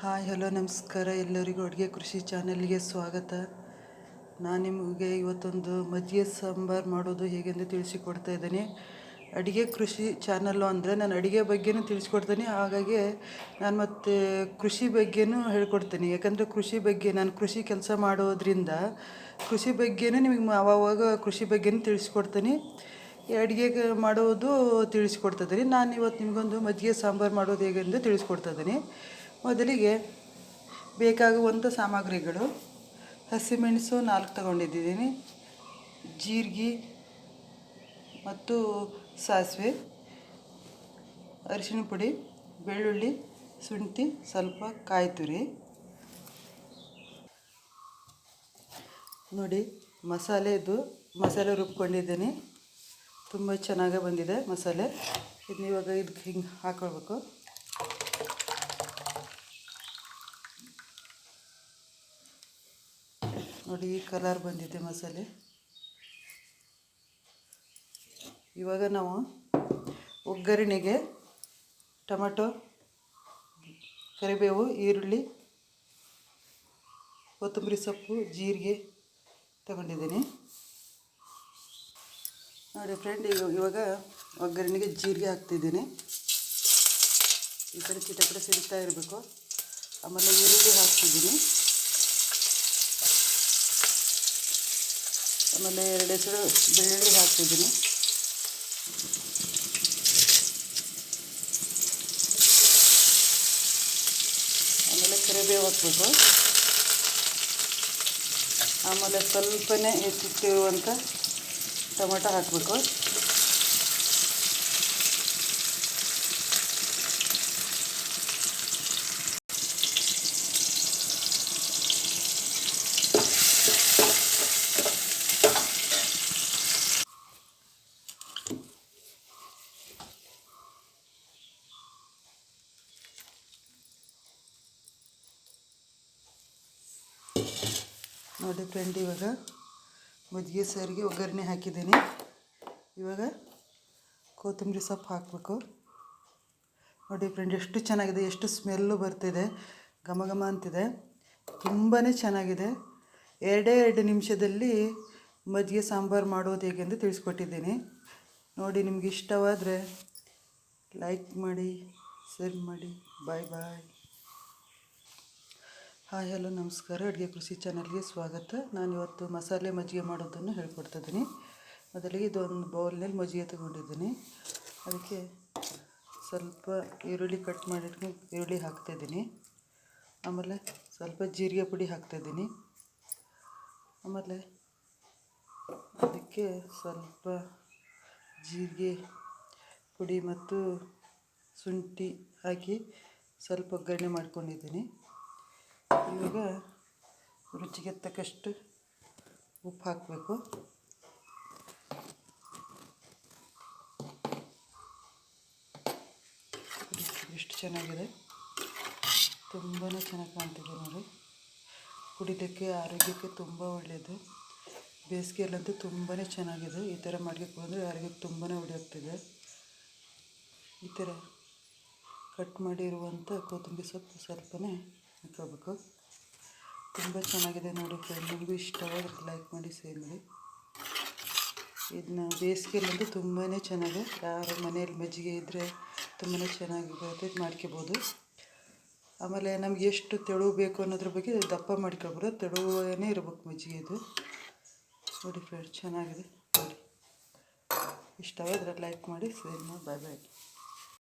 Hi, hello, ನಮಸ್ಕಾರ. ಎಲ್ಲರಿಗೂ ಅಡುಗೆ ಕೃಷಿ ಚಾನೆಲ್ಗೆ ಸ್ವಾಗತ. ನಾನು ನಿಮಗೆ ಇವತ್ತೊಂದು ಮಜ್ಜಿಗೆ ಸಾಂಬಾರು ಮಾಡೋದು ಹೇಗೆಂದು ತಿಳಿಸಿಕೊಡ್ತಾ ಇದ್ದೀನಿ. ಅಡುಗೆ ಕೃಷಿ ಚಾನಲ್ಲು ಅಂದರೆ ನಾನು ಅಡುಗೆ ಬಗ್ಗೆನೂ ತಿಳಿಸ್ಕೊಡ್ತೀನಿ. ಹಾಗಾಗಿ ನಾನು ಮತ್ತು ಕೃಷಿ ಬಗ್ಗೆನೂ ಹೇಳ್ಕೊಡ್ತೀನಿ. ಯಾಕಂದರೆ ಕೃಷಿ ಬಗ್ಗೆ, ನಾನು ಕೃಷಿ ಕೆಲಸ ಮಾಡೋದ್ರಿಂದ ಕೃಷಿ ಬಗ್ಗೆನೂ ನಿಮಗೆ ಆವಾಗ ಕೃಷಿ ಬಗ್ಗೆನೂ ತಿಳಿಸ್ಕೊಡ್ತೀನಿ. ಅಡುಗೆ ಮಾಡೋದು ತಿಳಿಸ್ಕೊಡ್ತಿದ್ದೀನಿ ನಾನು ಇವತ್ತು ನಿಮಗೊಂದು ಮಜ್ಜಿಗೆ ಸಾಂಬಾರು ಮಾಡೋದು ಹೇಗೆಂದು ತಿಳಿಸ್ಕೊಡ್ತಾ ಇದ್ದೀನಿ. ಮೊದಲಿಗೆ ಬೇಕಾಗುವಂಥ ಸಾಮಗ್ರಿಗಳು. ಹಸಿಮೆಣಸು ನಾಲ್ಕು ತಗೊಂಡಿದ್ದೀನಿ ಜೀರಿಗೆ ಮತ್ತು ಸಾಸಿವೆ. ಅರಿಶಿಣ ಪುಡಿ, ಬೆಳ್ಳುಳ್ಳಿ, ಶುಂಠಿ, ಸ್ವಲ್ಪ ಕಾಯಿ ತುರಿ. ನೋಡಿ ಮಸಾಲೆದು ಮಸಾಲೆ ರುಬ್ಕೊಂಡಿದ್ದೀನಿ. ತುಂಬ ಚೆನ್ನಾಗೇ ಬಂದಿದೆ ಮಸಾಲೆ. ಇದನ್ನ ಇವಾಗ ಇದಕ್ಕೆ ಹಿಂಗೆ ಹಾಕೊಳ್ಬೇಕು. ನೋಡಿ ಈ ಕಲರ್ ಬಂದಿದೆ ಮಸಾಲೆ. ಇವಾಗ ನಾವು ಒಗ್ಗರಣೆಗೆ ಟೊಮೆಟೊ, ಕರಿಬೇವು, ಈರುಳ್ಳಿ, ಕೊತ್ತಂಬರಿ ಸೊಪ್ಪು, ಜೀರಿಗೆ ತಗೊಂಡಿದ್ದೀನಿ. ನೋಡಿ ಫ್ರೆಂಡ್ ಈಗ ಇವಾಗ ಒಗ್ಗರಣೆಗೆ ಜೀರಿಗೆ ಹಾಕ್ತಿದ್ದೀನಿ. ಈ ಕಡೆ ಚಿಟಕಡೆ ಸಿಗ್ತಾ ಇರಬೇಕು. ಆಮೇಲೆ ಈರುಳ್ಳಿ ಹಾಕ್ತಿದ್ದೀನಿ. ಆಮೇಲೆ ಎರಡು ಹೆಸರು ಬೆಳ್ಳುಳ್ಳಿ ಹಾಕ್ತಿದ್ದೀನಿ. ಆಮೇಲೆ ಕರಿಬೇವು ಹಾಕ್ಬೇಕು. ಆಮೇಲೆ ಸ್ವಲ್ಪನೇ ಹೆಚ್ಚಿಟ್ಟಿರುವಂಥ ಟೊಮೆಟೊ ಹಾಕಬೇಕು. ನೋಡಿ ಫ್ರೆಂಡ್, ಇವಾಗ ಮಜ್ಜಿಗೆ ಸಾರಿಗೆ ಒಗ್ಗರಣೆ ಹಾಕಿದ್ದೀನಿ. ಇವಾಗ ಕೊತ್ತಂಬರಿ ಸೊಪ್ಪು ಹಾಕಬೇಕು. ನೋಡಿ ಫ್ರೆಂಡ್, ಎಷ್ಟು ಚೆನ್ನಾಗಿದೆ, ಎಷ್ಟು ಸ್ಮೆಲ್ಲು ಬರ್ತಿದೆ, ಘಮ ಘಮ ಅಂತಿದೆ. ತುಂಬಾ ಚೆನ್ನಾಗಿದೆ. ಎರಡೇ ಎರಡು ನಿಮಿಷದಲ್ಲಿ ಮಜ್ಜಿಗೆ ಸಾಂಬಾರು ಮಾಡೋದು ಹೇಗೆಂದು ತಿಳಿಸ್ಕೊಟ್ಟಿದ್ದೀನಿ. ನೋಡಿ, ನಿಮಗೆ ಇಷ್ಟವಾದರೆ ಲೈಕ್ ಮಾಡಿ, ಶೇರ್ ಮಾಡಿ. ಬಾಯ್ ಬಾಯ್. ಹಾಯ್, ಹಲೋ, ನಮಸ್ಕಾರ. ಅಡುಗೆ ಕೃಷಿ ಚಾನಲ್ಗೆ ಸ್ವಾಗತ. ನಾನು ಇವತ್ತು ಮಸಾಲೆ ಮಜ್ಜಿಗೆ ಮಾಡೋದನ್ನು ಹೇಳ್ಕೊಡ್ತಿದ್ದೀನಿ ಮೊದಲಿಗೆ ಇದೊಂದು ಬೌಲ್ನಲ್ಲಿ ಮಜ್ಜಿಗೆ ತಗೊಂಡಿದ್ದೀನಿ. ಅದಕ್ಕೆ ಸ್ವಲ್ಪ ಈರುಳ್ಳಿ ಕಟ್ ಮಾಡಿಟ್ಕೊಂಡು ಈರುಳ್ಳಿ ಹಾಕ್ತಾಯಿದ್ದೀನಿ ಆಮೇಲೆ ಸ್ವಲ್ಪ ಜೀರಿಗೆ ಪುಡಿ ಹಾಕ್ತಾಯಿದ್ದೀನಿ ಆಮೇಲೆ ಅದಕ್ಕೆ ಸ್ವಲ್ಪ ಜೀರಿಗೆ ಪುಡಿ ಮತ್ತು ಶುಂಠಿ ಹಾಕಿ ಸ್ವಲ್ಪ ಒಗ್ಗರಣೆ ಮಾಡ್ಕೊಂಡಿದ್ದೀನಿ. ಇವಾಗ ರುಚಿಗೆ ತಕ್ಕಷ್ಟು ಉಪ್ಪು ಹಾಕಬೇಕು. ಎಷ್ಟು ಚೆನ್ನಾಗಿದೆ. ತುಂಬಾ ಚೆನ್ನಾಗಿ ಕಾಣ್ತಿದೆ ನೋಡಿ. ಕುಡಿದಕ್ಕೆ ಆರೋಗ್ಯಕ್ಕೆ ತುಂಬ ಒಳ್ಳೆಯದು ಬೇಸಿಗೆಯಲ್ಲಂತೂ ತುಂಬಾ ಚೆನ್ನಾಗಿದೆ. ಈ ಥರ ಮಾಡ್ಲಿಕ್ಕೆ ಬಂದರೆ ಆರೋಗ್ಯಕ್ಕೆ ತುಂಬಾ ಒಳ್ಳೆಯಾಗ್ತಿದೆ ಈ ಥರ ಕಟ್ ಮಾಡಿರುವಂಥ ಕೊತ್ತಂಬರಿ ಸೊಪ್ಪು ಸ್ವಲ್ಪನೇ ಹಾಕೋಬೇಕು ತುಂಬ ಚೆನ್ನಾಗಿದೆ ನೋಡಿ ಫ್ರೆಂಡ್ ನಿಮಗೂ ಇಷ್ಟವಾದ್ರೆ ಲೈಕ್ ಮಾಡಿ ಶೇರ್ ಮಾಡಿ. ಇದನ್ನ ಬೇಸಿಗೆಯಲ್ಲಂತೂ ತುಂಬಾ ಚೆನ್ನಾಗಿ ಯಾರು ಮನೆಯಲ್ಲಿ ಮಜ್ಜಿಗೆ ಇದ್ದರೆ ತುಂಬಾ ಚೆನ್ನಾಗಿ ಬರುತ್ತೆ ಮಾಡ್ಕೋಬೋದು. ಆಮೇಲೆ ನಮ್ಗೆ ಎಷ್ಟು ತೆಳು ಬೇಕು ಅನ್ನೋದ್ರ ಬಗ್ಗೆ ದಪ್ಪ ಮಾಡ್ಕೊಬೋದು ತೆಳುವೇ ಇರ್ಬೇಕು ಮಜ್ಜಿಗೆ ಇದು. ನೋಡಿ ಫ್ರೆಂಡ್ ಚೆನ್ನಾಗಿದೆ. ನೋಡಿ. ಇಷ್ಟವಾದ್ರೆ ಲೈಕ್ ಮಾಡಿ ಶೇರ್ ಮಾಡಿ. ಬಾಯ್ ಬಾಯ್